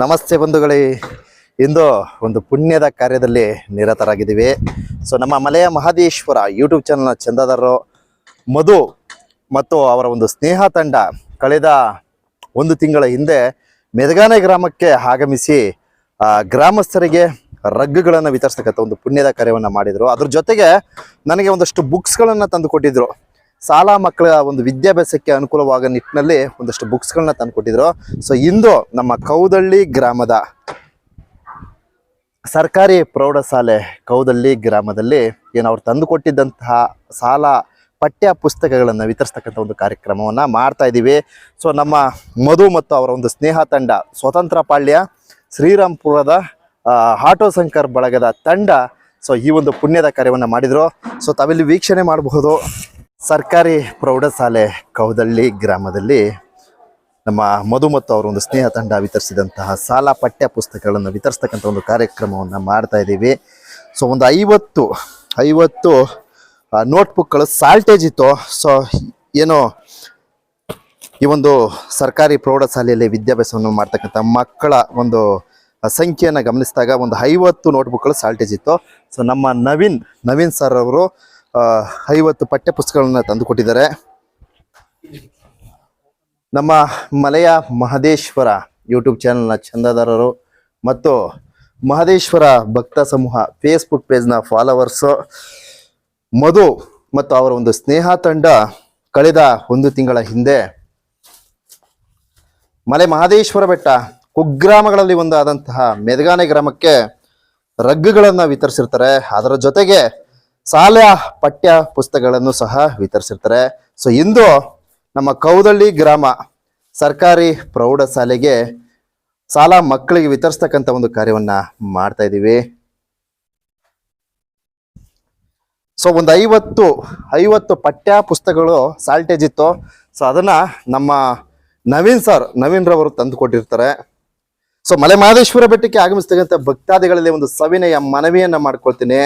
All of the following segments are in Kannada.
ನಮಸ್ತೆ ಬಂಧುಗಳೇ. ಇಂದು ಒಂದು ಪುಣ್ಯದ ಕಾರ್ಯದಲ್ಲಿ ನಿರತರಾಗಿದ್ದೀವಿ. ಸೊ ನಮ್ಮ ಮಲೆಯ ಮಹದೇಶ್ವರ ಯೂಟ್ಯೂಬ್ ಚಾನಲ್ನ ಚಂದಾದಾರರು ಮಧು ಮತ್ತು ಅವರ ಒಂದು ಸ್ನೇಹ ತಂಡ ಕಳೆದ ಒಂದು ತಿಂಗಳ ಹಿಂದೆ ಮೆದಗಾನೆ ಗ್ರಾಮಕ್ಕೆ ಆಗಮಿಸಿ ಗ್ರಾಮಸ್ಥರಿಗೆ ರಗ್ಗುಗಳನ್ನು ವಿತರಿಸ್ತಕ್ಕಂಥ ಒಂದು ಪುಣ್ಯದ ಕಾರ್ಯವನ್ನು ಮಾಡಿದರು. ಅದ್ರ ಜೊತೆಗೆ ನನಗೆ ಒಂದಷ್ಟು ಬುಕ್ಸ್ಗಳನ್ನು ತಂದು ಕೊಟ್ಟಿದ್ರು. ಶಾಲಾ ಮಕ್ಕಳ ಒಂದು ವಿದ್ಯಾಭ್ಯಾಸಕ್ಕೆ ಅನುಕೂಲವಾಗೋ ನಿಟ್ಟಿನಲ್ಲಿ ಒಂದಷ್ಟು ಬುಕ್ಸ್ಗಳನ್ನ ತಂದು ಕೊಟ್ಟಿದ್ರು. ಸೊ ಇಂದು ನಮ್ಮ ಕೌದಳ್ಳಿ ಗ್ರಾಮದ ಸರ್ಕಾರಿ ಪ್ರೌಢಶಾಲೆ ಕೌದಳ್ಳಿ ಗ್ರಾಮದಲ್ಲಿ ಏನು ಅವ್ರು ತಂದು ಕೊಟ್ಟಿದ್ದಂತಹ ಶಾಲಾ ಪಠ್ಯ ಪುಸ್ತಕಗಳನ್ನು ವಿತರಿಸ್ತಕ್ಕಂಥ ಒಂದು ಕಾರ್ಯಕ್ರಮವನ್ನು ಮಾಡ್ತಾ ಇದ್ದೀವಿ ಸೊ ನಮ್ಮ ಮಧು ಮತ್ತು ಅವರ ಒಂದು ಸ್ನೇಹ ತಂಡ ಸ್ವತಂತ್ರ ಪಾಳ್ಯ ಶ್ರೀರಾಮ್ಪುರದ ಆಟೋ ಶಂಕರ್ ಬಳಗದ ತಂಡ ಸೊ ಈ ಒಂದು ಪುಣ್ಯದ ಕಾರ್ಯವನ್ನು ಮಾಡಿದರು. ಸೊ ತಾವಿಲ್ಲಿ ವೀಕ್ಷಣೆ ಮಾಡಬಹುದು. ಸರ್ಕಾರಿ ಪ್ರೌಢಶಾಲೆ ಕೌದಳ್ಳಿ ಗ್ರಾಮದಲ್ಲಿ ನಮ್ಮ ಮಧು ಮತ್ತು ಅವರ ಒಂದು ಸ್ನೇಹ ತಂಡ ವಿತರಿಸಿದಂತಹ ಸಾಲ ಪಠ್ಯ ಪುಸ್ತಕಗಳನ್ನು ವಿತರಿಸ್ತಕ್ಕಂಥ ಒಂದು ಕಾರ್ಯಕ್ರಮವನ್ನು ಮಾಡ್ತಾ ಇದ್ದೀವಿ. ಸೊ ಒಂದು ಐವತ್ತು ಐವತ್ತು ನೋಟ್ಬುಕ್ಗಳು ಸಾಲ್ಟೇಜ್ ಇತ್ತು. ಸೊ ಏನು ಈ ಒಂದು ಸರ್ಕಾರಿ ಪ್ರೌಢಶಾಲೆಯಲ್ಲಿ ವಿದ್ಯಾಭ್ಯಾಸವನ್ನು ಮಾಡ್ತಕ್ಕಂಥ ಮಕ್ಕಳ ಒಂದು ಸಂಖ್ಯೆಯನ್ನು ಗಮನಿಸಿದಾಗ ಒಂದು ಐವತ್ತು ನೋಟ್ಬುಕ್ಗಳು ಸಾಲ್ಟೇಜ್ ಇತ್ತು. ಸೊ ನಮ್ಮ ನವೀನ್ ನವೀನ್ ಸರ್ ಅವರು ಐವತ್ತು ಪಠ್ಯ ಪುಸ್ತಕಗಳನ್ನು ತಂದು ಕೊಟ್ಟಿದ್ದಾರೆ ನಮ್ಮ ಮಲೆಯ ಮಹದೇಶ್ವರ ಯೂಟ್ಯೂಬ್ ಚಾನಲ್ನ ಚಂದಾದಾರರು ಮತ್ತು ಮಹದೇಶ್ವರ ಭಕ್ತ ಸಮೂಹ ಫೇಸ್ಬುಕ್ ಪೇಜ್ನ ಫಾಲೋವರ್ಸು ಮಧು ಮತ್ತು ಅವರ ಒಂದು ಸ್ನೇಹ ತಂಡ ಕಳೆದ ಒಂದು ತಿಂಗಳ ಹಿಂದೆ ಮಲೆ ಮಹದೇಶ್ವರ ಬೆಟ್ಟ ಕುಗ್ರಾಮಗಳಲ್ಲಿ ಒಂದಾದಂತಹ ಮೆದಗಾನೆ ಗ್ರಾಮಕ್ಕೆ ರಗ್ಗುಗಳನ್ನು ವಿತರಿಸಿರ್ತಾರೆ. ಅದರ ಜೊತೆಗೆ ಶಾಲೆಯ ಪಠ್ಯ ಪುಸ್ತಕಗಳನ್ನು ಸಹ ವಿತರಿಸಿರ್ತಾರೆ. ಸೊ ಇಂದು ನಮ್ಮ ಕೌದಳ್ಳಿ ಗ್ರಾಮ ಸರ್ಕಾರಿ ಪ್ರೌಢಶಾಲೆಗೆ ಶಾಲಾ ಮಕ್ಕಳಿಗೆ ವಿತರಿಸ್ತಕ್ಕಂಥ ಒಂದು ಕಾರ್ಯವನ್ನ ಮಾಡ್ತಾ ಇದ್ದೀವಿ. ಸೊ ಒಂದು ಐವತ್ತು ಐವತ್ತು ಪಠ್ಯ ಪುಸ್ತಕಗಳು ಸಾಲ್ಟೇಜ್ ಇತ್ತು. ಸೊ ಅದನ್ನ ನಮ್ಮ ನವೀನ್ ಸರ್, ನವೀನ್ ರವರು ತಂದು ಕೊಟ್ಟಿರ್ತಾರೆ. ಸೊ ಮಲೆ ಮಹದೇಶ್ವರ ಬೆಟ್ಟಕ್ಕೆ ಆಗಮಿಸ್ತಕ್ಕಂಥ ಭಕ್ತಾದಿಗಳಲ್ಲಿ ಒಂದು ಸವಿನಯ ಮನವಿಯನ್ನ ಮಾಡ್ಕೊಳ್ತೀನಿ.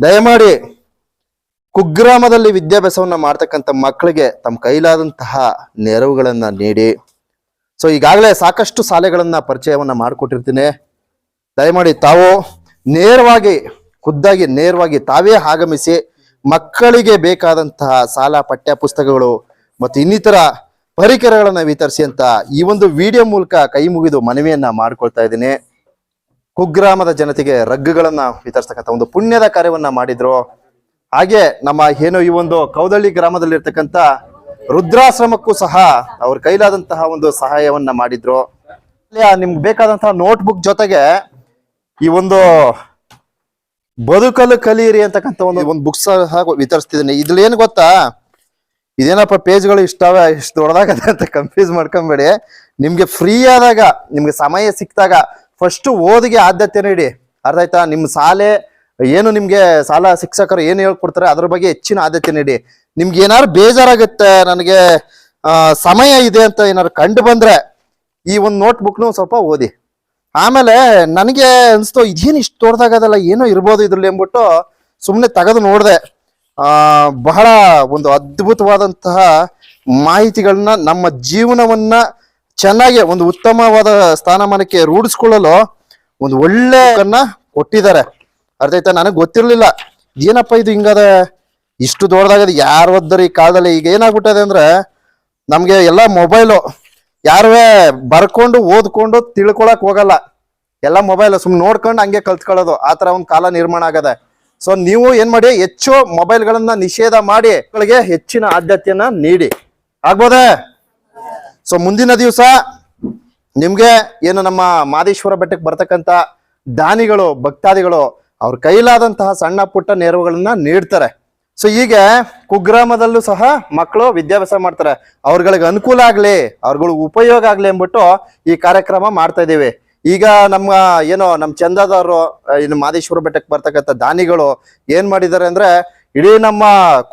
ದಯಮಾಡಿ ಕುಗ್ರಾಮದಲ್ಲಿ ವಿದ್ಯಾಭ್ಯಾಸವನ್ನು ಮಾಡ್ತಕ್ಕಂಥ ಮಕ್ಕಳಿಗೆ ತಮ್ಮ ಕೈಲಾದಂತಹ ನೆರವುಗಳನ್ನ ನೀಡಿ. ಸೊ ಈಗಾಗಲೇ ಸಾಕಷ್ಟು ಶಾಲೆಗಳನ್ನ ಪರಿಚಯವನ್ನ ಮಾಡಿಕೊಟ್ಟಿರ್ತೀನಿ. ದಯಮಾಡಿ ತಾವು ನೇರವಾಗಿ, ಖುದ್ದಾಗಿ ನೇರವಾಗಿ ತಾವೇ ಆಗಮಿಸಿ ಮಕ್ಕಳಿಗೆ ಬೇಕಾದಂತಹ ಸಾಲ ಪಠ್ಯ ಪುಸ್ತಕಗಳು ಮತ್ತು ಇನ್ನಿತರ ಪರಿಕರಗಳನ್ನು ವಿತರಿಸಿ ಅಂತ ಈ ಒಂದು ವಿಡಿಯೋ ಮೂಲಕ ಕೈ ಮುಗಿದು ಮನವಿಯನ್ನ ಮಾಡ್ಕೊಳ್ತಾ ಇದ್ದೀನಿ. ಕುಗ್ರಾಮದ ಜನತೆಗೆ ರಗ್ಗುಗಳನ್ನ ವಿತರಿಸ್ತಕ್ಕಂಥ ಒಂದು ಪುಣ್ಯದ ಕಾರ್ಯವನ್ನ ಮಾಡಿದ್ರು. ಹಾಗೆ ನಮ್ಮ ಏನು ಈ ಒಂದು ಕೌದಳ್ಳಿ ಗ್ರಾಮದಲ್ಲಿರ್ತಕ್ಕಂಥ ರುದ್ರಾಶ್ರಮಕ್ಕೂ ಸಹ ಅವ್ರ ಕೈಲಾದಂತಹ ಒಂದು ಸಹಾಯವನ್ನ ಮಾಡಿದ್ರು. ನಿಮ್ಗೆ ಬೇಕಾದಂತಹ ನೋಟ್ಬುಕ್ ಜೊತೆಗೆ ಈ ಒಂದು ಬದುಕಲು ಕಲಿಯಿರಿ ಅಂತಕ್ಕಂಥ ಒಂದು ಒಂದು ಬುಕ್ಸ್ ಸಹ ವಿತರಿಸ್ತಿದ್ದೀನಿ. ಇದ್ರಲ್ಲಿ ಏನು ಗೊತ್ತಾ? ಇದೇನಪ್ಪ ಪೇಜ್ಗಳು ಇಷ್ಟಾವೆ ಇಷ್ಟು ದೊಡ್ಡದಾಗದೆ ಅಂತ ಕನ್ಫ್ಯೂಸ್ ಮಾಡ್ಕೊಂಬೇಡಿ. ನಿಮ್ಗೆ ಫ್ರೀ ಆದಾಗ, ನಿಮ್ಗೆ ಸಮಯ ಸಿಕ್ಕಿದಾಗ ಫಸ್ಟ್ ಓದಿಗೆ ಆದ್ಯತೆ ನೀಡಿ ಅರ್ಥ ಆಯ್ತಾ? ನಿಮ್ಮ ಶಾಲೆ ಏನು ನಿಮ್ಗೆ ಸಾಲ ಶಿಕ್ಷಕರು ಏನು ಹೇಳ್ಕೊಡ್ತಾರೆ, ಅದ್ರ ಬಗ್ಗೆ ಹೆಚ್ಚಿನ ಆದ್ಯತೆ ನೀಡಿ ನಿಮ್ಗೆ ಏನಾದ್ರು ಬೇಜಾರಾಗುತ್ತೆ, ನನಗೆ ಸಮಯ ಇದೆ ಅಂತ ಏನಾದ್ರು ಕಂಡು ಬಂದ್ರೆ ಈ ಒಂದು ನೋಟ್ ಬುಕ್ನು ಸ್ವಲ್ಪ ಓದಿ. ಆಮೇಲೆ ನನಗೆ ಅನಿಸ್ತು, ಇದೇನು ಇಷ್ಟು ದೊಡ್ಡದಾಗದಲ್ಲ, ಏನೋ ಇರ್ಬೋದು ಇದ್ರಲ್ಲಿ ಎಂದ್ಬಿಟ್ಟು ಸುಮ್ಮನೆ ತೆಗೆದು ನೋಡಿದೆ. ಬಹಳ ಒಂದು ಅದ್ಭುತವಾದಂತಹ ಮಾಹಿತಿಗಳನ್ನ ನಮ್ಮ ಜೀವನವನ್ನ ಚೆನ್ನಾಗಿ ಒಂದು ಉತ್ತಮವಾದ ಸ್ಥಾನಮಾನಕ್ಕೆ ರೂಢಿಸ್ಕೊಳ್ಳಲು ಒಂದು ಒಳ್ಳೆ ಕೊಟ್ಟಿದ್ದಾರೆ. ಅರ್ಥ ನನಗೆ ಗೊತ್ತಿರ್ಲಿಲ್ಲ. ಏನಪ್ಪ ಇದು ಹಿಂಗದ? ಇಷ್ಟು ದೊಡ್ಡದಾಗದ ಯಾರು ಒದ್ದರು ಈ ಕಾಲದಲ್ಲಿ? ಈಗ ಏನಾಗ್ಬಿಟ್ಟದೆ ಅಂದ್ರೆ ನಮಗೆ ಎಲ್ಲ ಮೊಬೈಲು ಯಾರೇ ಬರ್ಕೊಂಡು ಓದ್ಕೊಂಡು ತಿಳ್ಕೊಳಕ್ ಹೋಗಲ್ಲ. ಎಲ್ಲ ಮೊಬೈಲ್ ಸುಮ್ಮನೆ ನೋಡ್ಕೊಂಡು ಹಂಗೆ ಕಲ್ತ್ಕೊಳ್ಳೋದು. ಆ ಥರ ಒಂದು ಕಾಲ ನಿರ್ಮಾಣ ಆಗದೆ. ಸೊ ನೀವು ಏನು ಮಾಡಿ? ಹೆಚ್ಚು ಮೊಬೈಲ್ಗಳನ್ನ ನಿಷೇಧ ಮಾಡಿ. ಮಕ್ಕಳಿಗೆ ಹೆಚ್ಚಿನ ಆದ್ಯತೆಯನ್ನ ನೀಡಿ. ಆಗ್ಬೋದೇ? ಸೊ ಮುಂದಿನ ದಿವಸ ನಿಮ್ಗೆ ಏನು ನಮ್ಮ ಮಾದೇಶ್ವರ ಬೆಟ್ಟಕ್ಕೆ ಬರ್ತಕ್ಕಂಥ ದಾನಿಗಳು, ಭಕ್ತಾದಿಗಳು ಅವ್ರ ಕೈಲಾದಂತಹ ಸಣ್ಣ ಪುಟ್ಟ ನೆರವುಗಳನ್ನ ನೀಡ್ತಾರೆ. ಸೊ ಹೀಗೆ ಕುಗ್ರಾಮದಲ್ಲೂ ಸಹ ಮಕ್ಕಳು ವಿದ್ಯಾಭ್ಯಾಸ ಮಾಡ್ತಾರೆ. ಅವ್ರಗಳಿಗೆ ಅನುಕೂಲ ಆಗ್ಲಿ ಅವ್ರಗಳಿಗೆ ಉಪಯೋಗ ಆಗ್ಲಿ ಅಂದ್ಬಿಟ್ಟು ಈ ಕಾರ್ಯಕ್ರಮ ಮಾಡ್ತಾ ಇದ್ದೀವಿ. ಈಗ ನಮ್ಮ ಏನೋ ನಮ್ಮ ಚಂದದವರು ಇನ್ನು ಮಾದೇಶ್ವರ ಬೆಟ್ಟಕ್ಕೆ ಬರ್ತಕ್ಕಂಥ ದಾನಿಗಳು ಏನ್ ಮಾಡಿದ್ದಾರೆ ಅಂದ್ರೆ, ಇಡೀ ನಮ್ಮ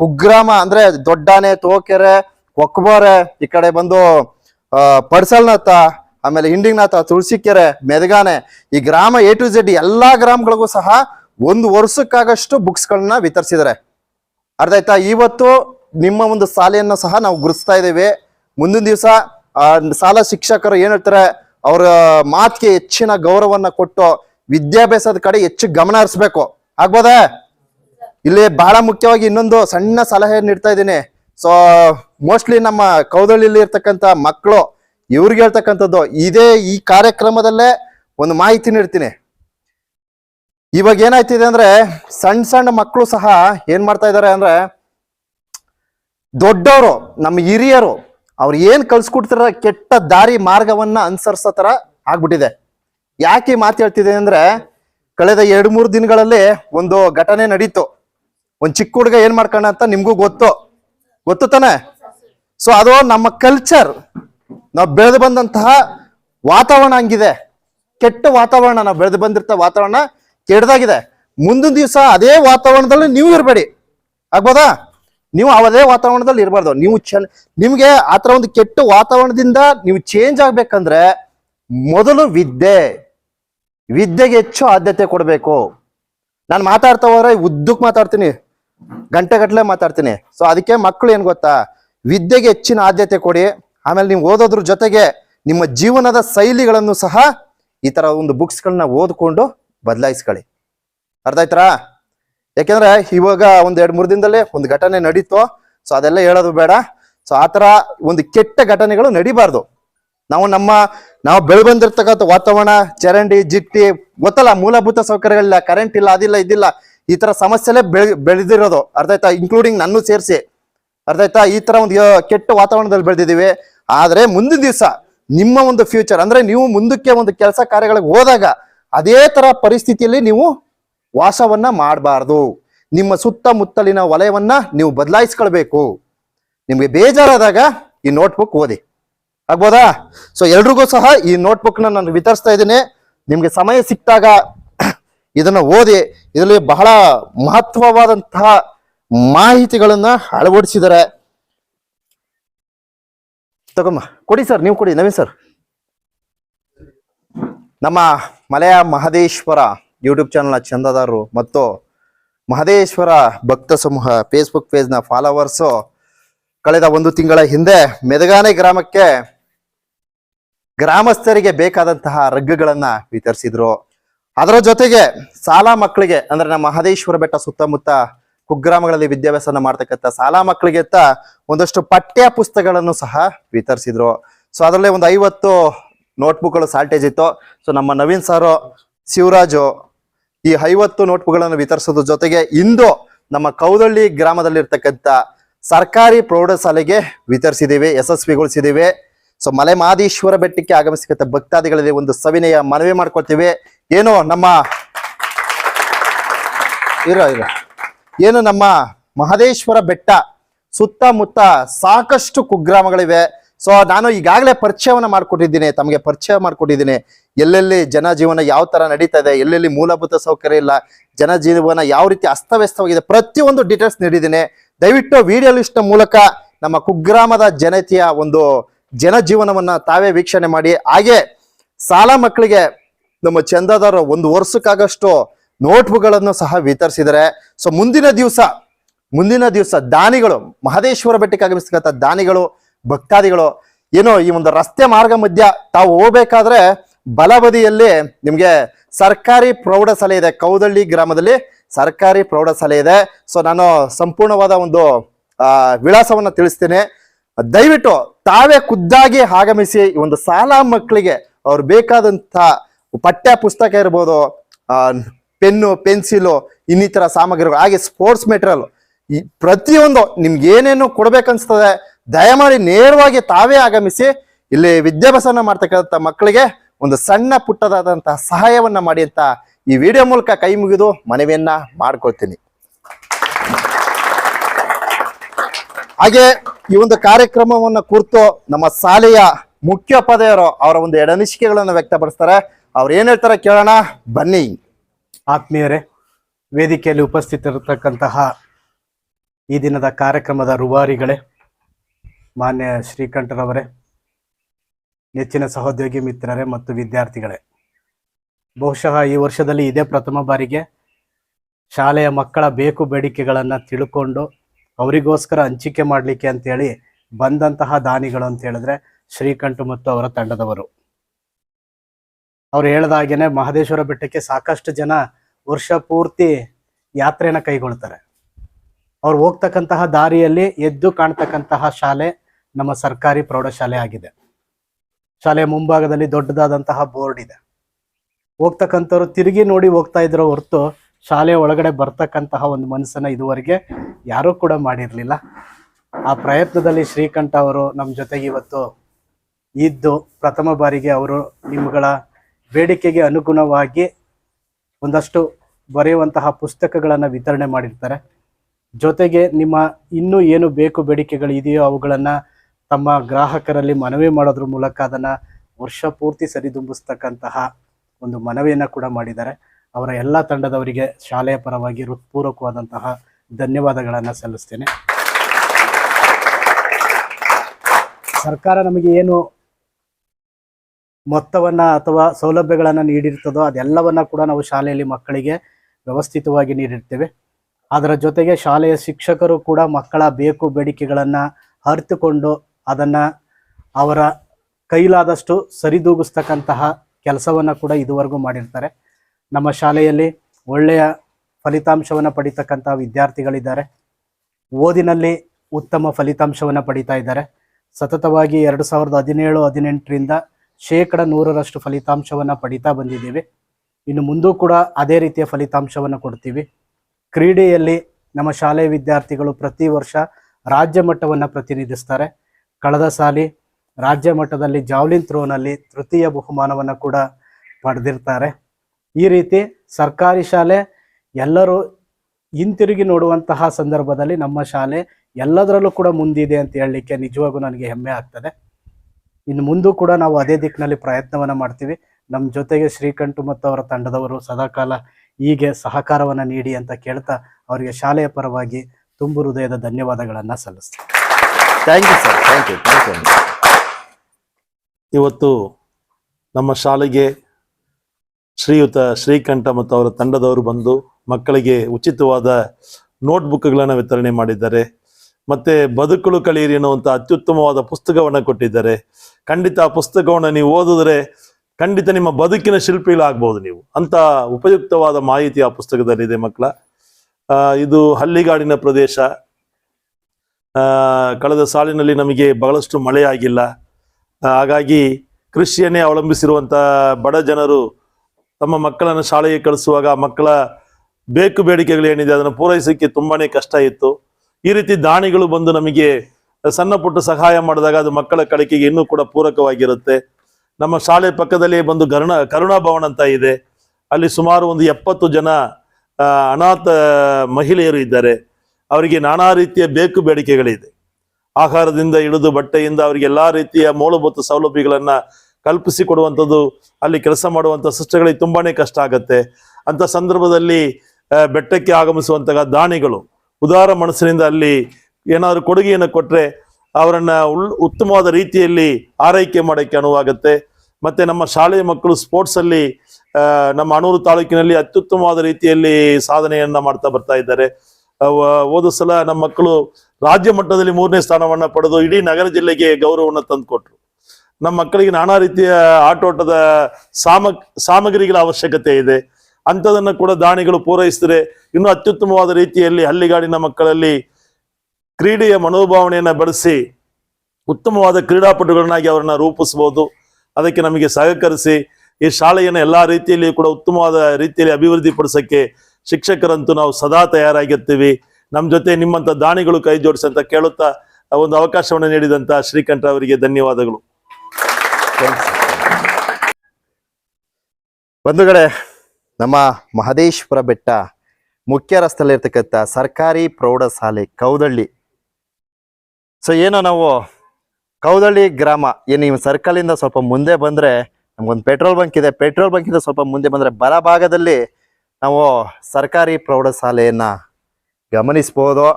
ಕುಗ್ರಾಮ ಅಂದ್ರೆ ದೊಡ್ಡಾನೆ, ತೋಕೆರೆ ಕೊಕ್ಕಬೋರೆ ಈ ಕಡೆ ಬಂದು ಪಡ್ಸಲ್ನಾಥ ಆಮೇಲೆ ಹಿಂಡಿಂಗ್ನಾಥ ತುಳಸಿಕೆರೆ, ಮೆದಗಾನೆ, ಈ ಗ್ರಾಮ ಎ ಟು ಜೆಡ್ ಎಲ್ಲಾ ಗ್ರಾಮಗಳಿಗೂ ಸಹ ಒಂದು ವರ್ಷಕ್ಕಾಗಷ್ಟು ಬುಕ್ಸ್ಗಳನ್ನ ವಿತರಿಸಿದ್ದಾರೆ. ಅರ್ಥ ಆಯ್ತಾ ಇವತ್ತು ನಿಮ್ಮ ಒಂದು ಶಾಲೆಯನ್ನು ಸಹ ನಾವು ಗುರುತಿಸ್ತಾ ಇದ್ದೇವೆ. ಮುಂದಿನ ದಿವಸ ಶಾಲಾ ಶಿಕ್ಷಕರು ಏನ್ ಹೇಳ್ತಾರೆ, ಅವರ ಮಾತಿಗೆ ಹೆಚ್ಚಿನ ಗೌರವನ್ನ ಕೊಟ್ಟು ವಿದ್ಯಾಭ್ಯಾಸದ ಕಡೆ ಹೆಚ್ಚು ಗಮನ ಹರಿಸ್ಬೇಕು. ಆಗ್ಬೋದಾ? ಇಲ್ಲಿ ಬಹಳ ಮುಖ್ಯವಾಗಿ ಇನ್ನೊಂದು ಸಣ್ಣ ಸಲಹೆ ನೀಡ್ತಾ ಇದ್ದೀನಿ. ಸೊ ಮೋಸ್ಟ್ಲಿ ನಮ್ಮ ಕೌದಳ್ಳಿಲಿ ಇರ್ತಕ್ಕಂಥ ಮಕ್ಕಳು ಇವ್ರಿಗೆ ಹೇಳ್ತಕ್ಕಂಥದ್ದು ಇದೇ ಈ ಕಾರ್ಯಕ್ರಮದಲ್ಲೇ ಒಂದು ಮಾಹಿತಿ ನೀಡ್ತೀನಿ. ಇವಾಗ ಏನಾಯ್ತಿದೆ ಅಂದ್ರೆ ಸಣ್ಣ ಸಣ್ಣ ಮಕ್ಕಳು ಸಹ ಏನ್ ಮಾಡ್ತಾ ಇದ್ದಾರೆ ಅಂದ್ರೆ ದೊಡ್ಡವರು, ನಮ್ಮ ಹಿರಿಯರು ಅವ್ರು ಏನ್ ಕಲ್ಸ್ಕೊಡ್ತಾರ ಕೆಟ್ಟ ದಾರಿ ಮಾರ್ಗವನ್ನ ಅನುಸರಿಸೋ ತರ ಆಗ್ಬಿಟ್ಟಿದೆ. ಯಾಕೆ ಮಾತು ಹೇಳ್ತಿದೆ ಅಂದ್ರೆ ಕಳೆದ ಎರಡು ಮೂರು ದಿನಗಳಲ್ಲಿ ಒಂದು ಘಟನೆ ನಡೀತು. ಒಂದ್ ಚಿಕ್ಕ ಹುಡುಗ ಏನ್ ಮಾಡ್ಕೊಂಡ ಅಂತ ನಿಮ್ಗೂ ಗೊತ್ತು. ಗೊತ್ತು ತಾನೆ? ಸೊ ಅದು ನಮ್ಮ ಕಲ್ಚರ್ ನಾವು ಬೆಳೆದು ಬಂದಂತಹ ವಾತಾವರಣ ಹಂಗಿದೆ. ಕೆಟ್ಟ ವಾತಾವರಣ, ನಾವು ಬೆಳೆದು ಬಂದಿರ್ತ ವಾತಾವರಣ ಕೆಟ್ಟದಾಗಿದೆ. ಮುಂದಿನ ದಿವಸ ಅದೇ ವಾತಾವರಣದಲ್ಲಿ ನೀವು ಇರಬೇಡಿ. ಆಗ್ಬೋದಾ? ನೀವು ಅದೇ ವಾತಾವರಣದಲ್ಲಿ ಇರಬಾರ್ದು. ನೀವು ಚೆನ್ನ ನಿಮ್ಗೆ ಆ ಥರ ಒಂದು ಕೆಟ್ಟ ವಾತಾವರಣದಿಂದ ನೀವು ಚೇಂಜ್ ಆಗ್ಬೇಕಂದ್ರೆ ಮೊದಲು ವಿದ್ಯೆ. ವಿದ್ಯೆಗೆ ಹೆಚ್ಚು ಆದ್ಯತೆ ಕೊಡಬೇಕು. ನಾನು ಮಾತಾಡ್ತಾ ಹೋದ್ರೆ ಉದ್ದಕ್ಕೆ ಮಾತಾಡ್ತೀನಿ. ಗಂಟೆ ಗಟ್ಟಲೆ ಮಾತಾಡ್ತೀನಿ. ಸೊ ಅದಕ್ಕೆ ಮಕ್ಕಳು ಏನು ಗೊತ್ತಾ? ವಿದ್ಯೆಗೆ ಹೆಚ್ಚಿನ ಆದ್ಯತೆ ಕೊಡಿ. ಆಮೇಲೆ ನೀವು ಓದೋದ್ರ ಜೊತೆಗೆ ನಿಮ್ಮ ಜೀವನದ ಶೈಲಿಗಳನ್ನು ಸಹ ಈ ಥರ ಒಂದು ಬುಕ್ಸ್ಗಳನ್ನ ಓದ್ಕೊಂಡು ಬದಲಾಯಿಸ್ಕೊಳ್ಳಿ. ಅರ್ಥ ಆಯ್ತರಾ? ಯಾಕೆಂದ್ರೆ ಇವಾಗ ಒಂದು ಎರಡು ಮೂರು ದಿನದಲ್ಲೇ ಒಂದು ಘಟನೆ ನಡೀತು ಸೊ ಅದೆಲ್ಲ ಹೇಳೋದು ಬೇಡ. ಸೊ ಆತರ ಒಂದು ಕೆಟ್ಟ ಘಟನೆಗಳು ನಡಿಬಾರ್ದು. ನಾವು ನಮ್ಮ, ನಾವು ಬೆಳೆ ಬಂದಿರ್ತಕ್ಕಂಥ ವಾತಾವರಣ, ಚರಂಡಿ, ಜಿಟ್ಟಿ, ಗೊತ್ತಲ್ಲ, ಮೂಲಭೂತ ಸೌಕರ್ಯಗಳಿಲ್ಲ ಕರೆಂಟ್ ಇಲ್ಲ, ಅದಿಲ್ಲ, ಇದಿಲ್ಲ. ಈ ತರ ಸಮಸ್ಯೆಲೇ ಬೆಳೆ, ಬೆಳೆದಿರೋದು. ಅರ್ಥ ಆಯ್ತಾ? ಇನ್ಕ್ಲೂಡಿಂಗ್ ನನ್ನೂ ಸೇರಿಸಿ. ಅರ್ಥ ಆಯ್ತಾ? ಈ ತರ ಒಂದು ಕೆಟ್ಟ ವಾತಾವರಣದಲ್ಲಿ ಬೆಳೆದಿದ್ದೀವಿ. ಆದ್ರೆ ಮುಂದಿನ ದಿವಸ ನಿಮ್ಮ ಒಂದು ಫ್ಯೂಚರ್ ಅಂದ್ರೆ ನೀವು ಮುಂದಕ್ಕೆ ಒಂದು ಕೆಲಸ ಕಾರ್ಯಗಳಿಗೆ ಹೋದಾಗ ಅದೇ ತರ ಪರಿಸ್ಥಿತಿಯಲ್ಲಿ ನೀವು ವಾಸವನ್ನ ಮಾಡಬಾರ್ದು. ನಿಮ್ಮ ಸುತ್ತಮುತ್ತಲಿನ ವಲಯವನ್ನ ನೀವು ಬದಲಾಯಿಸ್ಕೊಳ್ಬೇಕು. ನಿಮ್ಗೆ ಬೇಜಾರಾದಾಗ ಈ ನೋಟ್ಬುಕ್ ಓದಿ. ಆಗ್ಬೋದಾ? ಸೊ ಎಲ್ರಿಗೂ ಸಹ ಈ ನೋಟ್ಬುಕ್ ನಾನು ವಿತರಿಸ್ತಾ ಇದ್ದೀನಿ. ನಿಮ್ಗೆ ಸಮಯ ಸಿಕ್ತಾಗ ಇದನ್ನ ಓದಿ ಇದರಲ್ಲಿ ಬಹಳ ಮಹತ್ವವಾದಂತಹ ಮಾಹಿತಿಗಳನ್ನ ಅಳವಡಿಸಿದ್ದಾರೆ. ತಗೊಮ್ಮ ಕೊಡಿ ಸರ್, ನೀವು ಕೊಡಿ, ನವೀನ್ ಸರ್. ನಮ್ಮ ಮಲಯ ಮಹದೇಶ್ವರ ಯೂಟ್ಯೂಬ್ ಚಾನಲ್ನ ಚಂದಾದಾರರು ಮತ್ತು ಮಹದೇಶ್ವರ ಭಕ್ತ ಸಮೂಹ ಫೇಸ್ಬುಕ್ ಪೇಜ್ನ ಫಾಲೋವರ್ಸು ಕಳೆದ ಒಂದು ತಿಂಗಳ ಹಿಂದೆ ಮೆದಗಾನೆ ಗ್ರಾಮಕ್ಕೆ ಗ್ರಾಮಸ್ಥರಿಗೆ ಬೇಕಾದಂತಹ ರಗ್ಗುಗಳನ್ನು ವಿತರಿಸಿದ್ರು. ಅದರ ಜೊತೆಗೆ ಶಾಲಾ ಮಕ್ಕಳಿಗೆ, ಅಂದ್ರೆ ನಮ್ಮ ಮಹದೇಶ್ವರ ಬೆಟ್ಟ ಸುತ್ತಮುತ್ತ ಕುಗ್ರಾಮಗಳಲ್ಲಿ ವಿದ್ಯಾಭ್ಯಾಸನ ಮಾಡ್ತಕ್ಕಂಥ ಶಾಲಾ ಮಕ್ಕಳಿಗೆ ತ ಒಂದಷ್ಟು ಪಠ್ಯ ಪುಸ್ತಕಗಳನ್ನು ಸಹ ವಿತರಿಸಿದ್ರು. ಸೊ ಅದರಲ್ಲೇ ಒಂದು ಐವತ್ತು ನೋಟ್ಬುಕ್ಗಳು ಸಾಲ್ಟೇಜ್ ಇತ್ತು. ಸೊ ನಮ್ಮ ನವೀನ್ ಸಾರು, ಶಿವರಾಜು ಈ ಐವತ್ತು ನೋಟ್ಬುಕ್ಗಳನ್ನು ವಿತರಿಸೋದ್ರ ಜೊತೆಗೆ ಇಂದು ನಮ್ಮ ಕೌದಳ್ಳಿ ಗ್ರಾಮದಲ್ಲಿರ್ತಕ್ಕಂಥ ಸರ್ಕಾರಿ ಪ್ರೌಢಶಾಲೆಗೆ ವಿತರಿಸಿದ್ದೀವಿ ಯಶಸ್ವಿಗೊಳಿಸಿದ್ದೀವಿ ಸೊ ಮಲೆ ಮಹದೇಶ್ವರ ಬೆಟ್ಟಕ್ಕೆ ಆಗಮಿಸ್ತಕ್ಕಂಥ ಭಕ್ತಾದಿಗಳಲ್ಲಿ ಒಂದು ಸವಿನಯ ಮನವಿ ಮಾಡ್ಕೊಳ್ತೀವಿ. ಏನು ನಮ್ಮ ಇರೋ, ಇರ. ಏನು ನಮ್ಮ ಮಹದೇಶ್ವರ ಬೆಟ್ಟ ಸುತ್ತಮುತ್ತ ಸಾಕಷ್ಟು ಕುಗ್ರಾಮಗಳಿವೆ. ಸೊ ನಾನು ಈಗಾಗಲೇ ಪರಿಚಯವನ್ನು ಮಾಡಿಕೊಟ್ಟಿದ್ದೀನಿ, ತಮಗೆ ಪರಿಚಯ ಮಾಡಿಕೊಟ್ಟಿದ್ದೀನಿ. ಎಲ್ಲೆಲ್ಲಿ ಜನಜೀವನ ಯಾವ ತರ ನಡೀತಾ ಇದೆ ಎಲ್ಲೆಲ್ಲಿ ಮೂಲಭೂತ ಸೌಕರ್ಯ ಇಲ್ಲ, ಜನಜೀವನ ಯಾವ ರೀತಿ ಅಸ್ತವ್ಯಸ್ತವಾಗಿದೆ, ಪ್ರತಿಯೊಂದು ಡೀಟೇಲ್ಸ್ ನೀಡಿದ್ದೀನಿ. ದಯವಿಟ್ಟು ವಿಡಿಯೋ ಲಿಸ್ಟ್ ಮೂಲಕ ನಮ್ಮ ಕುಗ್ರಾಮದ ಜನತೆಯ ಒಂದು ಜನಜೀವನವನ್ನು ತಾವೇ ವೀಕ್ಷಣೆ ಮಾಡಿ. ಹಾಗೆ ಸಾಲ ಮಕ್ಕಳಿಗೆ ನಮ್ಮ ಚಂದಾದಾರ ಒಂದು ವರ್ಷಕ್ಕಾಗಷ್ಟು ನೋಟ್ಬುಕ್ಗಳನ್ನು ಸಹ ವಿತರಿಸಿದ್ದಾರೆ ಸೊ ಮುಂದಿನ ದಿವಸ ಮುಂದಿನ ದಿವಸ ದಾನಿಗಳು, ಮಹದೇಶ್ವರ ಬೆಟ್ಟಕ್ಕೆ ಆಗಮಿಸ್ತಕ್ಕಂಥ ದಾನಿಗಳು, ಭಕ್ತಾದಿಗಳು, ಏನೋ ಈ ಒಂದು ರಸ್ತೆ ಮಾರ್ಗ ಮಧ್ಯ ತಾವು ಹೋಗ್ಬೇಕಾದ್ರೆ ಬಲಬದಿಯಲ್ಲಿ ನಿಮಗೆ ಸರ್ಕಾರಿ ಪ್ರೌಢಶಾಲೆ ಇದೆ. ಕೌದಳ್ಳಿ ಗ್ರಾಮದಲ್ಲಿ ಸರ್ಕಾರಿ ಪ್ರೌಢಶಾಲೆ ಇದೆ. ಸೊ ನಾನು ಸಂಪೂರ್ಣವಾದ ಒಂದು ವಿಳಾಸವನ್ನು ತಿಳಿಸ್ತೇನೆ. ದಯವಿಟ್ಟು ತಾವೇ ಖುದ್ದಾಗಿ ಆಗಮಿಸಿ ಈ ಒಂದು ಶಾಲಾ ಮಕ್ಕಳಿಗೆ ಅವ್ರು ಬೇಕಾದಂತ ಪಠ್ಯ ಪುಸ್ತಕ ಇರ್ಬೋದು ಪೆನ್ನು, ಪೆನ್ಸಿಲು, ಇನ್ನಿತರ ಸಾಮಗ್ರಿಗಳು, ಹಾಗೆ ಸ್ಪೋರ್ಟ್ಸ್ ಮೆಟೀರಿಯಲ್ ಈ ಪ್ರತಿಯೊಂದು ನಿಮ್ಗೆ ಏನೇನು ಕೊಡ್ಬೇಕನ್ಸ್ತದೆ, ದಯಮಾಡಿ ನೇರವಾಗಿ ತಾವೇ ಆಗಮಿಸಿ ಇಲ್ಲಿ ವಿದ್ಯಾಭ್ಯಾಸನ ಮಾಡ್ತಕ್ಕಂಥ ಮಕ್ಕಳಿಗೆ ಒಂದು ಸಣ್ಣ ಪುಟ್ಟದಾದಂತಹ ಸಹಾಯವನ್ನ ಮಾಡಿ ಅಂತ ಈ ವಿಡಿಯೋ ಮೂಲಕ ಕೈ ಮುಗಿದು ಮನವಿಯನ್ನ ಮಾಡ್ಕೊಳ್ತೀನಿ. ಹಾಗೆ ಈ ಒಂದು ಕಾರ್ಯಕ್ರಮವನ್ನ ಕುರಿತು ನಮ್ಮ ಶಾಲೆಯ ಮುಖ್ಯೋಪಾಧ್ಯಾಯರು ಅವರ ಒಂದು ಎಡನಿಸಿಕೆಗಳನ್ನು ವ್ಯಕ್ತಪಡಿಸ್ತಾರೆ. ಅವ್ರು ಏನ್ ಹೇಳ್ತಾರ ಕೇಳೋಣ. ಬನ್ನಿ. ಆತ್ಮೀಯರೇ, ವೇದಿಕೆಯಲ್ಲಿ ಉಪಸ್ಥಿತರಿರತಕ್ಕಂತಹ ಈ ದಿನದ ಕಾರ್ಯಕ್ರಮದ ರೂವಾರಿಗಳೇ, ಮಾನ್ಯ ಶ್ರೀಕಂಠರವರೇ, ನೆಚ್ಚಿನ ಸಹೋದ್ಯೋಗಿ ಮಿತ್ರರೇ ಮತ್ತು ವಿದ್ಯಾರ್ಥಿಗಳೇ. ಬಹುಶಃ ಈ ವರ್ಷದಲ್ಲಿ ಇದೇ ಪ್ರಥಮ ಬಾರಿಗೆ ಶಾಲೆಯ ಮಕ್ಕಳ ಬೇಕು ಬೇಡಿಕೆಗಳನ್ನು ತಿಳ್ಕೊಂಡು ಅವರಿಗೋಸ್ಕರ ಹಂಚಿಕೆ ಮಾಡಲಿಕ್ಕೆ ಅಂತೇಳಿ ಬಂದಂತಹ ದಾನಿಗಳು ಅಂತ ಹೇಳಿದ್ರೆ ಶ್ರೀಕಂಠ ಮತ್ತು ಅವರ ತಂಡದವರು. ಅವ್ರು ಹೇಳ್ದಾಗೇನೆ ಮಹದೇಶ್ವರ ಬೆಟ್ಟಕ್ಕೆ ಸಾಕಷ್ಟು ಜನ ವರ್ಷ ಪೂರ್ತಿ ಯಾತ್ರೆನ ಕೈಗೊಳ್ತಾರೆ. ಅವ್ರು ಹೋಗ್ತಕ್ಕಂತಹ ದಾರಿಯಲ್ಲಿ ಎದ್ದು ಕಾಣ್ತಕ್ಕಂತಹ ಶಾಲೆ ನಮ್ಮ ಸರ್ಕಾರಿ ಪ್ರೌಢಶಾಲೆ ಆಗಿದೆ. ಶಾಲೆಯ ಮುಂಭಾಗದಲ್ಲಿ ದೊಡ್ಡದಾದಂತಹ ಬೋರ್ಡ್ ಇದೆ. ಹೋಗ್ತಕ್ಕಂಥವ್ರು ತಿರುಗಿ ನೋಡಿ ಹೋಗ್ತಾ ಇದ್ರ ಹೊರತು ಶಾಲೆಯ ಒಳಗಡೆ ಬರ್ತಕ್ಕಂತಹ ಒಂದು ಮನಸ್ಸನ್ನು ಇದುವರೆಗೆ ಯಾರೂ ಕೂಡ ಮಾಡಿರಲಿಲ್ಲ. ಆ ಪ್ರಯತ್ನದಲ್ಲಿ ಶ್ರೀಕಂಠ ಅವರು ನಮ್ಮ ಜೊತೆಗೆ ಇವತ್ತು ಇದ್ದು ಪ್ರಥಮ ಬಾರಿಗೆ ಅವರು ನಿಮ್ಮಗಳ ಬೇಡಿಕೆಗೆ ಅನುಗುಣವಾಗಿ ಒಂದಷ್ಟು ಬರೆಯುವಂತಹ ಪುಸ್ತಕಗಳನ್ನು ವಿತರಣೆ ಮಾಡಿರ್ತಾರೆ. ಜೊತೆಗೆ ನಿಮ್ಮ ಇನ್ನೂ ಏನು ಬೇಕು ಬೇಡಿಕೆಗಳು ಇದೆಯೋ ಅವುಗಳನ್ನು ತಮ್ಮ ಗ್ರಾಹಕರಲ್ಲಿ ಮನವಿ ಮಾಡೋದ್ರ ಮೂಲಕ ಅದನ್ನು ವರ್ಷ ಪೂರ್ತಿ ಸರಿದುಂಬಿಸ್ತಕ್ಕಂತಹ ಒಂದು ಮನವಿಯನ್ನು ಕೂಡ ಮಾಡಿದ್ದಾರೆ. ಅವರ ಎಲ್ಲ ತಂಡದವರಿಗೆ ಶಾಲೆಯ ಪರವಾಗಿ ಹೃತ್ಪೂರ್ವಕವಾದಂತಹ ಧನ್ಯವಾದಗಳನ್ನು ಸಲ್ಲಿಸ್ತೇನೆ. ಸರ್ಕಾರ ನಮಗೆ ಏನು ಮೊತ್ತವನ್ನ ಅಥವಾ ಸೌಲಭ್ಯಗಳನ್ನು ನೀಡಿರ್ತದೋ ಅದೆಲ್ಲವನ್ನ ಕೂಡ ನಾವು ಶಾಲೆಯಲ್ಲಿ ಮಕ್ಕಳಿಗೆ ವ್ಯವಸ್ಥಿತವಾಗಿ ನೀಡಿರ್ತೇವೆ. ಅದರ ಜೊತೆಗೆ ಶಾಲೆಯ ಶಿಕ್ಷಕರು ಕೂಡ ಮಕ್ಕಳ ಬೇಕು ಬೇಡಿಕೆಗಳನ್ನು ಅರಿತುಕೊಂಡು ಅದನ್ನ ಅವರ ಕೈಲಾದಷ್ಟು ಸರಿದೂಗಿಸ್ತಕ್ಕಂತಹ ಕೆಲಸವನ್ನ ಕೂಡ ಇದುವರೆಗೂ ಮಾಡಿರ್ತಾರೆ. ನಮ್ಮ ಶಾಲೆಯಲ್ಲಿ ಒಳ್ಳೆಯ ಫಲಿತಾಂಶವನ್ನು ಪಡಿತಕ್ಕಂತಹ ವಿದ್ಯಾರ್ಥಿಗಳಿದ್ದಾರೆ. ಓದಿನಲ್ಲಿ ಉತ್ತಮ ಫಲಿತಾಂಶವನ್ನು ಪಡಿತಾ ಇದ್ದಾರೆ. ಸತತವಾಗಿ ಎರಡು ಸಾವಿರದ ಹದಿನೇಳು, ಹದಿನೆಂಟರಿಂದ ಶೇಕಡ ನೂರರಷ್ಟು ಫಲಿತಾಂಶವನ್ನು ಪಡಿತಾ ಬಂದಿದ್ದೀವಿ. ಇನ್ನು ಮುಂದೂ ಕೂಡ ಅದೇ ರೀತಿಯ ಫಲಿತಾಂಶವನ್ನು ಕೊಡ್ತೀವಿ. ಕ್ರೀಡೆಯಲ್ಲಿ ನಮ್ಮ ಶಾಲೆ ವಿದ್ಯಾರ್ಥಿಗಳು ಪ್ರತಿ ವರ್ಷ ರಾಜ್ಯ ಮಟ್ಟವನ್ನು ಪ್ರತಿನಿಧಿಸ್ತಾರೆ. ಕಳೆದ ಸಾಲಿ ರಾಜ್ಯ ಮಟ್ಟದಲ್ಲಿ ಜಾವ್ಲಿನ್ ಥ್ರೋನಲ್ಲಿ ತೃತೀಯ ಬಹುಮಾನವನ್ನು ಕೂಡ ಪಡೆದಿರ್ತಾರೆ. ಈ ರೀತಿ ಸರ್ಕಾರಿ ಶಾಲೆ ಎಲ್ಲರೂ ಹಿಂತಿರುಗಿ ನೋಡುವಂತಹ ಸಂದರ್ಭದಲ್ಲಿ ನಮ್ಮ ಶಾಲೆ ಎಲ್ಲದರಲ್ಲೂ ಕೂಡ ಮುಂದಿದೆ ಅಂತ ಹೇಳಲಿಕ್ಕೆ ನಿಜವಾಗೂ ನನಗೆ ಹೆಮ್ಮೆ ಆಗ್ತದೆ. ಇನ್ನು ಮುಂದೂ ಕೂಡ ನಾವು ಅದೇ ದಿಕ್ಕಿನಲ್ಲಿ ಪ್ರಯತ್ನವನ್ನ ಮಾಡ್ತೀವಿ. ನಮ್ಮ ಜೊತೆಗೆ ಶ್ರೀಕಂಠು ಮತ್ತು ಅವರ ತಂಡದವರು ಸದಾಕಾಲ ಹೀಗೆ ಸಹಕಾರವನ್ನ ನೀಡಿ ಅಂತ ಕೇಳ್ತಾ ಅವರಿಗೆ ಶಾಲೆಯ ಪರವಾಗಿ ತುಂಬು ಹೃದಯದ ಧನ್ಯವಾದಗಳನ್ನ ಸಲ್ಲಿಸ್ತೀನಿ. Thank you sir thank you thank you ಇವತ್ತು ನಮ್ಮ ಶಾಲೆಗೆ ಶ್ರೀಯುತ ಶ್ರೀಕಂಠ ಮತ್ತು ಅವರ ತಂಡದವರು ಬಂದು ಮಕ್ಕಳಿಗೆ ಉಚಿತವಾದ ನೋಟ್ಬುಕ್ಗಳನ್ನು ವಿತರಣೆ ಮಾಡಿದ್ದಾರೆ. ಮತ್ತೆ ಬದುಕಲು ಕಳೀರಿ ಅನ್ನುವಂಥ ಅತ್ಯುತ್ತಮವಾದ ಪುಸ್ತಕವನ್ನು ಕೊಟ್ಟಿದ್ದಾರೆ. ಖಂಡಿತ ಆ ಪುಸ್ತಕವನ್ನು ನೀವು ಓದಿದ್ರೆ ಖಂಡಿತ ನಿಮ್ಮ ಬದುಕಿನ ಶಿಲ್ಪಿಗಳಾಗ್ಬೋದು ನೀವು. ಅಂತ ಉಪಯುಕ್ತವಾದ ಮಾಹಿತಿ ಆ ಪುಸ್ತಕದಲ್ಲಿದೆ ಮಕ್ಕಳ. ಇದು ಹಳ್ಳಿಗಾಡಿನ ಪ್ರದೇಶ. ಕಳೆದ ಸಾಲಿನಲ್ಲಿ ನಮಗೆ ಬಹಳಷ್ಟು ಮಳೆ ಆಗಿಲ್ಲ ಹಾಗಾಗಿ ಕೃಷಿಯನ್ನೇ ಅವಲಂಬಿಸಿರುವಂಥ ಬಡ ಜನರು ತಮ್ಮ ಮಕ್ಕಳನ್ನು ಶಾಲೆಗೆ ಕಳಿಸುವಾಗ ಮಕ್ಕಳ ಬೇಕು ಬೇಡಿಕೆಗಳು ಏನಿದೆ ಅದನ್ನು ಪೂರೈಸೋಕ್ಕೆ ತುಂಬಾ ಕಷ್ಟ ಇತ್ತು. ಈ ರೀತಿ ದಾನಿಗಳು ಬಂದು ನಮಗೆ ಸಣ್ಣ ಪುಟ್ಟ ಸಹಾಯ ಮಾಡಿದಾಗ ಅದು ಮಕ್ಕಳ ಕಲಿಕೆಗೆ ಇನ್ನೂ ಕೂಡ ಪೂರಕವಾಗಿರುತ್ತೆ. ನಮ್ಮ ಶಾಲೆ ಪಕ್ಕದಲ್ಲಿ ಬಂದು ಕರುಣ ಕರುಣಾ ಭವನ ಅಂತ ಇದೆ. ಅಲ್ಲಿ ಸುಮಾರು ಒಂದು ಎಪ್ಪತ್ತು ಜನ ಅನಾಥ ಮಹಿಳೆಯರು ಇದ್ದಾರೆ. ಅವರಿಗೆ ನಾನಾ ರೀತಿಯ ಬೇಕು ಬೇಡಿಕೆಗಳಿದೆ. ಆಹಾರದಿಂದ ಹಿಡಿದು ಬಟ್ಟೆಯಿಂದ ಅವರಿಗೆ ಎಲ್ಲಾ ರೀತಿಯ ಮೂಲಭೂತ ಸೌಲಭ್ಯಗಳನ್ನ ಕಲ್ಪಿಸಿ ಕೊಡುವಂಥದ್ದು ಅಲ್ಲಿ ಕೆಲಸ ಮಾಡುವಂಥ ಸಿಸ್ಟರ್ಗಳಿಗೆ ತುಂಬಾನೇ ಕಷ್ಟ ಆಗತ್ತೆ. ಅಂತ ಸಂದರ್ಭದಲ್ಲಿ ಬೆಟ್ಟಕ್ಕೆ ಆಗಮಿಸುವಂತಹ ದಾನಿಗಳು ಉದಾರ ಮನಸ್ಸಿನಿಂದ ಅಲ್ಲಿ ಏನಾದರೂ ಕೊಡುಗೆಯನ್ನು ಕೊಟ್ಟರೆ ಅವರನ್ನು ಉತ್ತಮವಾದ ರೀತಿಯಲ್ಲಿ ಆರೈಕೆ ಮಾಡೋಕ್ಕೆ ಅನುವಾಗುತ್ತೆ. ಮತ್ತು ನಮ್ಮ ಶಾಲೆಯ ಮಕ್ಕಳು ಸ್ಪೋರ್ಟ್ಸಲ್ಲಿ ನಮ್ಮ ಅಣೂರು ತಾಲೂಕಿನಲ್ಲಿ ಅತ್ಯುತ್ತಮವಾದ ರೀತಿಯಲ್ಲಿ ಸಾಧನೆಯನ್ನು ಮಾಡ್ತಾ ಬರ್ತಾ ಇದ್ದಾರೆ. ಹೋದ ಸಲ ನಮ್ಮ ಮಕ್ಕಳು ರಾಜ್ಯ ಮಟ್ಟದಲ್ಲಿ ಮೂರನೇ ಸ್ಥಾನವನ್ನು ಪಡೆದು ಇಡೀ ನಗರ ಜಿಲ್ಲೆಗೆ ಗೌರವವನ್ನು ತಂದುಕೊಟ್ರು. ನಮ್ಮ ಮಕ್ಕಳಿಗೆ ನಾನಾ ರೀತಿಯ ಆಟೋಟದ ಸಾಮ, ಸಾಮಗ್ರಿಗಳ ಅವಶ್ಯಕತೆ ಇದೆ. ಅಂಥದನ್ನ ಕೂಡ ದಾನಿಗಳು ಪೂರೈಸಿದ್ರೆ ಇನ್ನೂ ಅತ್ಯುತ್ತಮವಾದ ರೀತಿಯಲ್ಲಿ ಹಳ್ಳಿಗಾಡಿನ ಮಕ್ಕಳಲ್ಲಿ ಕ್ರೀಡೆಯ ಮನೋಭಾವನೆಯನ್ನು ಬೆಳೆಸಿ ಉತ್ತಮವಾದ ಕ್ರೀಡಾಪಟುಗಳನ್ನಾಗಿ ಅವರನ್ನು ರೂಪಿಸಬಹುದು ಅದಕ್ಕೆ ನಮಗೆ ಸಹಕರಿಸಿ ಈ ಶಾಲೆಯನ್ನು ಎಲ್ಲಾ ರೀತಿಯಲ್ಲಿ ಕೂಡ ಉತ್ತಮವಾದ ರೀತಿಯಲ್ಲಿ ಅಭಿವೃದ್ಧಿ ಪಡಿಸಕ್ಕೆ ಶಿಕ್ಷಕರಂತೂ ನಾವು ಸದಾ ತಯಾರಾಗಿರ್ತೀವಿ. ನಮ್ಮ ಜೊತೆ ನಿಮ್ಮಂತ ದಾನಿಗಳು ಕೈ ಜೋಡಿಸಿ ಅಂತ ಕೇಳುತ್ತಾ ಒಂದು ಅವಕಾಶವನ್ನು ನೀಡಿದಂತ ಶ್ರೀಕಂಠ ಅವರಿಗೆ ಧನ್ಯವಾದಗಳು. ಬಂಧುಗಳೇ ನಮ್ಮ ಮಹದೇಶ್ವರ ಬೆಟ್ಟ ಮುಖ್ಯ ರಸ್ತೆಯಲ್ಲಿರ್ತಕ್ಕಂಥ ಸರ್ಕಾರಿ ಪ್ರೌಢಶಾಲೆ ಕೌದಳ್ಳಿ. ಸೊ ಏನೋ ನಾವು ಕೌದಳ್ಳಿ ಗ್ರಾಮ, ಏನು ಈ ಸರ್ಕಲಿಂದ ಸ್ವಲ್ಪ ಮುಂದೆ ಬಂದರೆ ನಮಗೊಂದು ಪೆಟ್ರೋಲ್ ಬಂಕ್ ಇದೆ. ಪೆಟ್ರೋಲ್ ಬಂಕಿಂದ ಸ್ವಲ್ಪ ಮುಂದೆ ಬಂದರೆ ಬಲಭಾಗದಲ್ಲಿ ನಾವು ಸರ್ಕಾರಿ ಪ್ರೌಢಶಾಲೆಯನ್ನು ಗಮನಿಸ್ಬೋದು.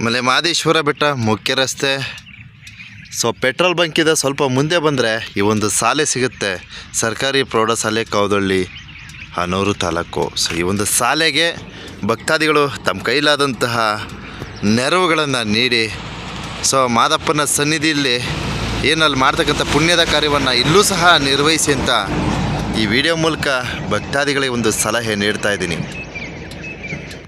ಆಮೇಲೆ ಮಾದೇಶ್ವರ ಬೆಟ್ಟ, ಮುಖ್ಯ ರಸ್ತೆ. ಸೊ ಪೆಟ್ರೋಲ್ ಬಂಕಿದ ಸ್ವಲ್ಪ ಮುಂದೆ ಬಂದರೆ ಈ ಒಂದು ಶಾಲೆ ಸಿಗುತ್ತೆ. ಸರ್ಕಾರಿ ಪ್ರೌಢಶಾಲೆ ಕೌದಳ್ಳಿ, ಹನೂರು ತಾಲೂಕು. ಸೊ ಈ ಒಂದು ಶಾಲೆಗೆ ಭಕ್ತಾದಿಗಳು ತಮ್ಮ ಕೈಲಾದಂತಹ ನೆರವುಗಳನ್ನು ನೀಡಿ. ಸೊ ಮಾದಪ್ಪನ ಸನ್ನಿಧಿಯಲ್ಲಿ ಏನಲ್ಲಿ ಮಾಡ್ತಕ್ಕಂಥ ಪುಣ್ಯದ ಕಾರ್ಯವನ್ನು ಇಲ್ಲೂ ಸಹ ನಿರ್ವಹಿಸಿ ಅಂತ ಈ ವಿಡಿಯೋ ಮೂಲಕ ಭಕ್ತಾದಿಗಳಿಗೆ ಒಂದು ಸಲಹೆ ನೀಡ್ತಾ ಇದ್ದೀನಿ.